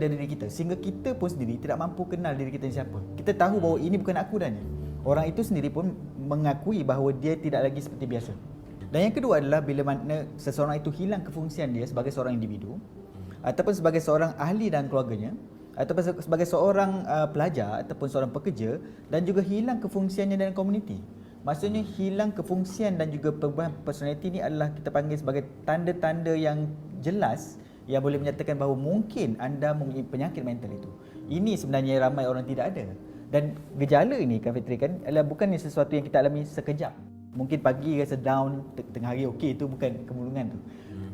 dari diri kita sehingga kita pun sendiri tidak mampu kenal diri kita ni siapa. Kita tahu bahawa ini bukan aku dah ni. Orang itu sendiri pun mengakui bahawa dia tidak lagi seperti biasa. Dan yang kedua adalah bila mana seseorang itu hilang kefungsian dia sebagai seorang individu ataupun sebagai seorang ahli dalam keluarganya ataupun se- sebagai seorang uh, pelajar ataupun seorang pekerja dan juga hilang kefungsiannya dalam komuniti. Maksudnya hilang kefungsian dan juga perubahan personality ni adalah kita panggil sebagai tanda-tanda yang jelas yang boleh menyatakan bahawa mungkin anda mempunyai penyakit mental itu. Ini sebenarnya ramai orang tidak ada. Dan gejala ini kan Fitri kan adalah bukannya sesuatu yang kita alami sekejap. Mungkin pagi rasa down, te- tengah hari okey itu bukan kemulungan tu.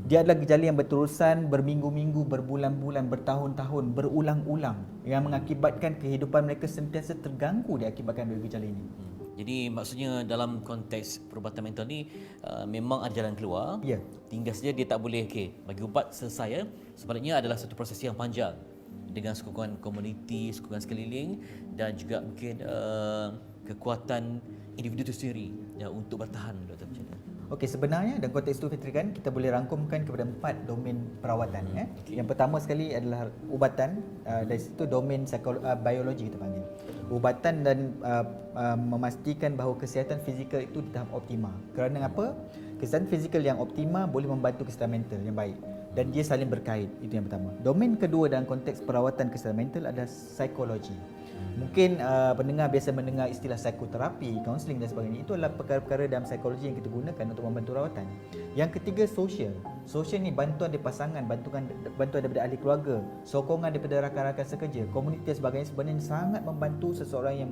Dia adalah gejala yang berterusan berminggu-minggu, berbulan-bulan, bertahun-tahun, berulang-ulang yang mengakibatkan kehidupan mereka sentiasa terganggu diakibatkan dari gejala ini. Jadi maksudnya dalam konteks perubatan mental ni uh, memang ada jalan keluar. Ya. Tinggal saja dia tak boleh okey bagi ubat selesai ya. Sebaliknya adalah satu proses yang panjang dengan sokongan komuniti, sokongan sekeliling dan juga mungkin uh, kekuatan individu itu sendiri ya untuk bertahan doktor macam mana? Okey, sebenarnya dalam konteks itu Fitri kan kita boleh rangkumkan kepada empat domain perawatan hmm, eh. okey. Yang pertama sekali adalah ubatan uh, dari situ domain psikolo- uh, biologi kita panggil. Ubatan dan uh, uh, memastikan bahawa kesihatan fizikal itu di tahap optima. Kerana apa? Kesihatan fizikal yang optima boleh membantu kesihatan mental yang baik dan dia saling berkait. Itu yang pertama. Domain kedua dalam konteks perawatan kesihatan mental adalah psikologi. Mungkin uh, pendengar biasa mendengar istilah psikoterapi, kaunseling dan sebagainya. Itu adalah perkara-perkara dalam psikologi yang kita gunakan untuk membantu rawatan. Yang ketiga sosial. Sosial ni bantuan dari pasangan, bantuan bantuan daripada ahli keluarga, sokongan daripada rakan-rakan sekerja, komuniti dan sebagainya sebenarnya sangat membantu seseorang yang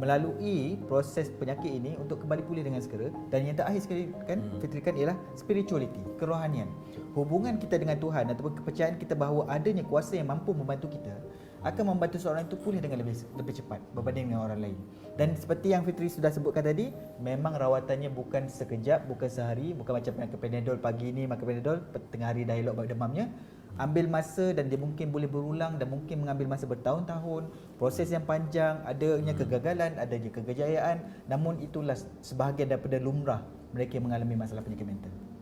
melalui proses penyakit ini untuk kembali pulih dengan segera. Dan yang terakhir sekali kan Fitri kan ialah spirituality, kerohanian. Hubungan kita dengan Tuhan ataupun kepercayaan kita bahawa adanya kuasa yang mampu membantu kita akan membantu seorang itu pulih dengan lebih lebih cepat berbanding dengan orang lain. Dan seperti yang Fitri sudah sebutkan tadi, memang rawatannya bukan sekejap, bukan sehari, bukan macam makan Panadol pagi ni makan Panadol, tengah hari dah elok demamnya. Ambil masa dan dia mungkin boleh berulang dan mungkin mengambil masa bertahun-tahun, proses yang panjang, adanya kegagalan, adanya kekejayaan, namun itulah sebahagian daripada lumrah mereka yang mengalami masalah penyakit mental.